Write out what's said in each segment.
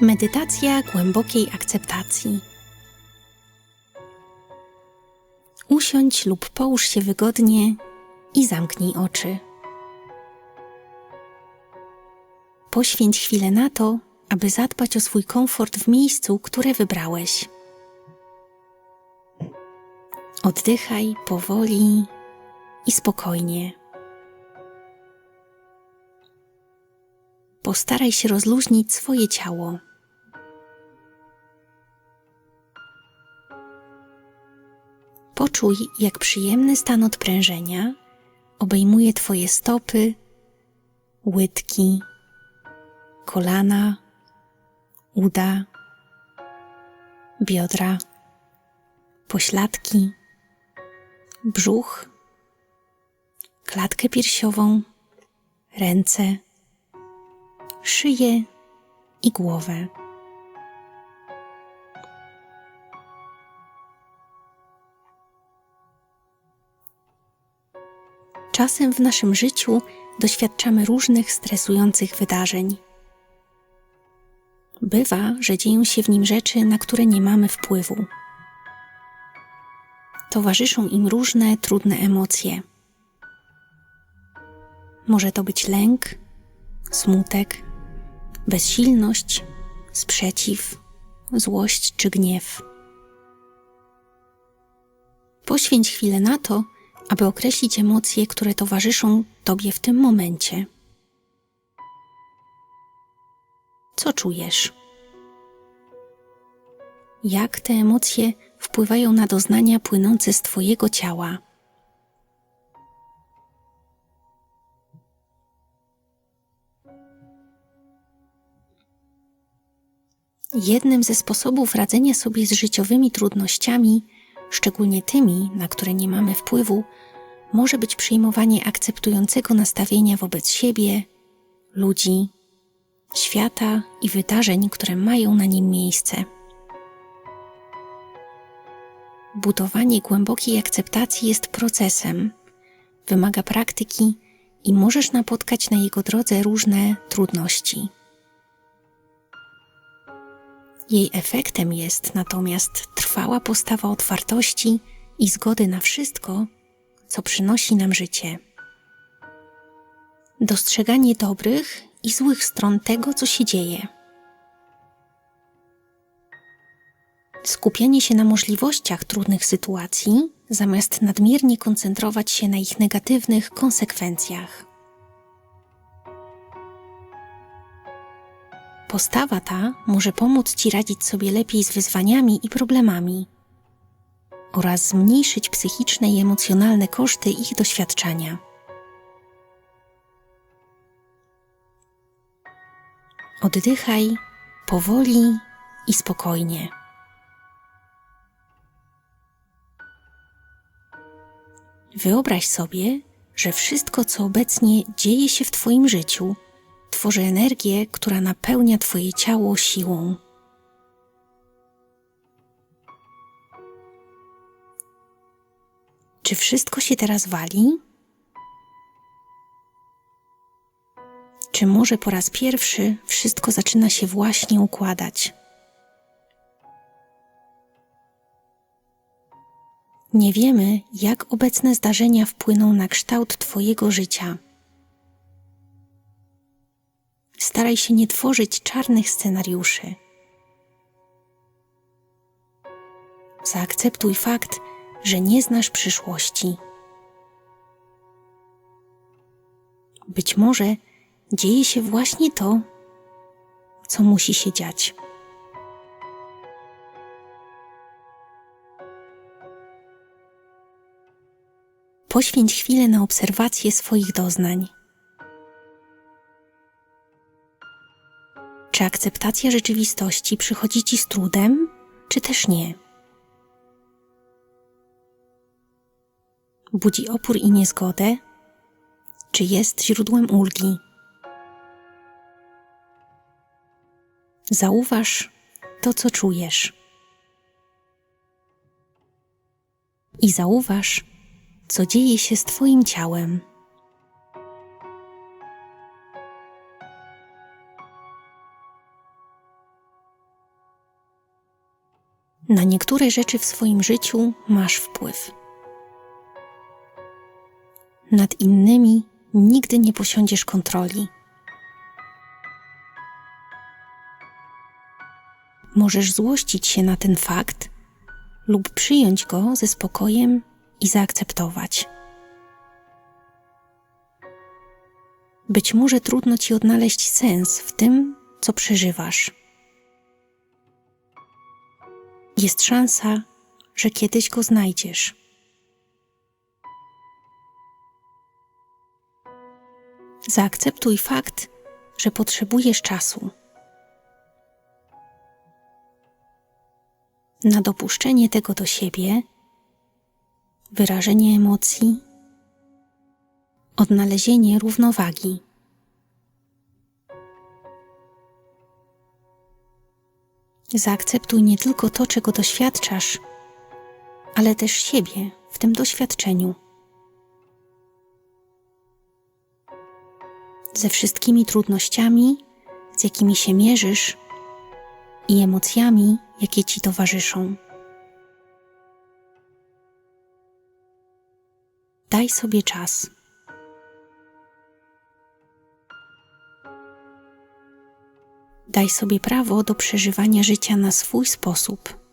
Medytacja głębokiej akceptacji. Usiądź lub połóż się wygodnie i zamknij oczy. Poświęć chwilę na to, aby zadbać o swój komfort w miejscu, które wybrałeś. Oddychaj powoli i spokojnie. Postaraj się rozluźnić swoje ciało. Poczuj, jak przyjemny stan odprężenia obejmuje Twoje stopy, łydki, kolana, uda, biodra, pośladki, brzuch, klatkę piersiową, ręce, szyję i głowę. Czasem w naszym życiu doświadczamy różnych stresujących wydarzeń. Bywa, że dzieją się w nim rzeczy, na które nie mamy wpływu. Towarzyszą im różne trudne emocje. Może to być lęk, smutek, bezsilność, sprzeciw, złość czy gniew. Poświęć chwilę na to, aby określić emocje, które towarzyszą Tobie w tym momencie. Co czujesz? Jak te emocje wpływają na doznania płynące z Twojego ciała? Jednym ze sposobów radzenia sobie z życiowymi trudnościami, szczególnie tymi, na które nie mamy wpływu, może być przyjmowanie akceptującego nastawienia wobec siebie, ludzi, świata i wydarzeń, które mają na nim miejsce. Budowanie głębokiej akceptacji jest procesem, wymaga praktyki i możesz napotkać na jego drodze różne trudności. Jej efektem jest natomiast trwała postawa otwartości i zgody na wszystko, co przynosi nam życie. Dostrzeganie dobrych i złych stron tego, co się dzieje. Skupianie się na możliwościach trudnych sytuacji, zamiast nadmiernie koncentrować się na ich negatywnych konsekwencjach. Postawa ta może pomóc Ci radzić sobie lepiej z wyzwaniami i problemami oraz zmniejszyć psychiczne i emocjonalne koszty ich doświadczania. Oddychaj powoli i spokojnie. Wyobraź sobie, że wszystko, co obecnie dzieje się w Twoim życiu, tworzy energię, która napełnia Twoje ciało siłą. Czy wszystko się teraz wali? Czy może po raz pierwszy wszystko zaczyna się właśnie układać? Nie wiemy, jak obecne zdarzenia wpłyną na kształt Twojego życia. Staraj się nie tworzyć czarnych scenariuszy. Zaakceptuj fakt, że nie znasz przyszłości. Być może dzieje się właśnie to, co musi się dziać. Poświęć chwilę na obserwację swoich doznań. Czy akceptacja rzeczywistości przychodzi ci z trudem, czy też nie? Budzi opór i niezgodę, czy jest źródłem ulgi? Zauważ to, co czujesz. I zauważ, co dzieje się z Twoim ciałem. Na niektóre rzeczy w swoim życiu masz wpływ. Nad innymi nigdy nie posiądziesz kontroli. Możesz złościć się na ten fakt lub przyjąć go ze spokojem i zaakceptować. Być może trudno ci odnaleźć sens w tym, co przeżywasz. Jest szansa, że kiedyś go znajdziesz. Zaakceptuj fakt, że potrzebujesz czasu. Na dopuszczenie tego do siebie, wyrażenie emocji, odnalezienie równowagi. Zaakceptuj nie tylko to, czego doświadczasz, ale też siebie w tym doświadczeniu. Ze wszystkimi trudnościami, z jakimi się mierzysz i emocjami, jakie ci towarzyszą. Daj sobie czas. Daj sobie prawo do przeżywania życia na swój sposób.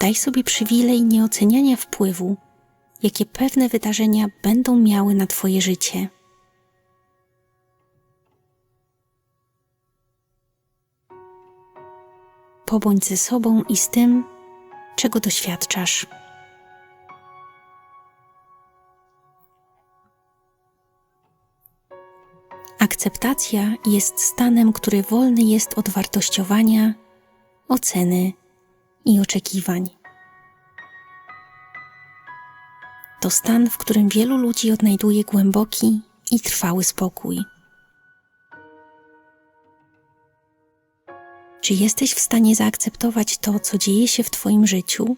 Daj sobie przywilej nieoceniania wpływu, jakie pewne wydarzenia będą miały na Twoje życie. Pobądź ze sobą i z tym, czego doświadczasz. Akceptacja jest stanem, który wolny jest od wartościowania, oceny i oczekiwań. To stan, w którym wielu ludzi odnajduje głęboki i trwały spokój. Czy jesteś w stanie zaakceptować to, co dzieje się w Twoim życiu?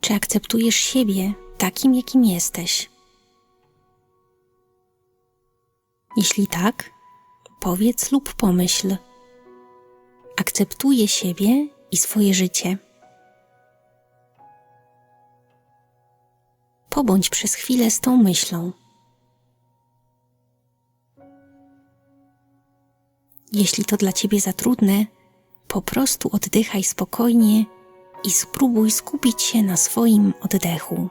Czy akceptujesz siebie takim, jakim jesteś? Jeśli tak, powiedz lub pomyśl. Akceptuję siebie i swoje życie. Pobądź przez chwilę z tą myślą. Jeśli to dla ciebie za trudne, po prostu oddychaj spokojnie i spróbuj skupić się na swoim oddechu.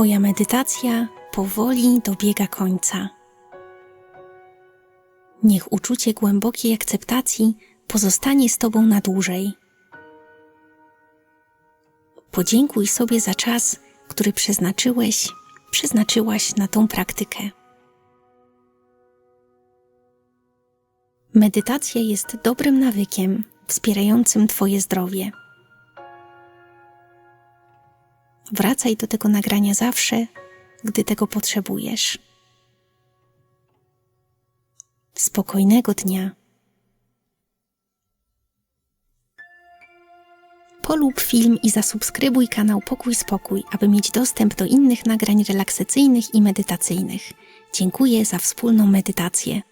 Twoja medytacja powoli dobiega końca. Niech uczucie głębokiej akceptacji pozostanie z Tobą na dłużej. Podziękuj sobie za czas, który przeznaczyłeś, przeznaczyłaś na tą praktykę. Medytacja jest dobrym nawykiem wspierającym Twoje zdrowie. Wracaj do tego nagrania zawsze, gdy tego potrzebujesz. Spokojnego dnia. Polub film i zasubskrybuj kanał Pokój Spokój, aby mieć dostęp do innych nagrań relaksacyjnych i medytacyjnych. Dziękuję za wspólną medytację.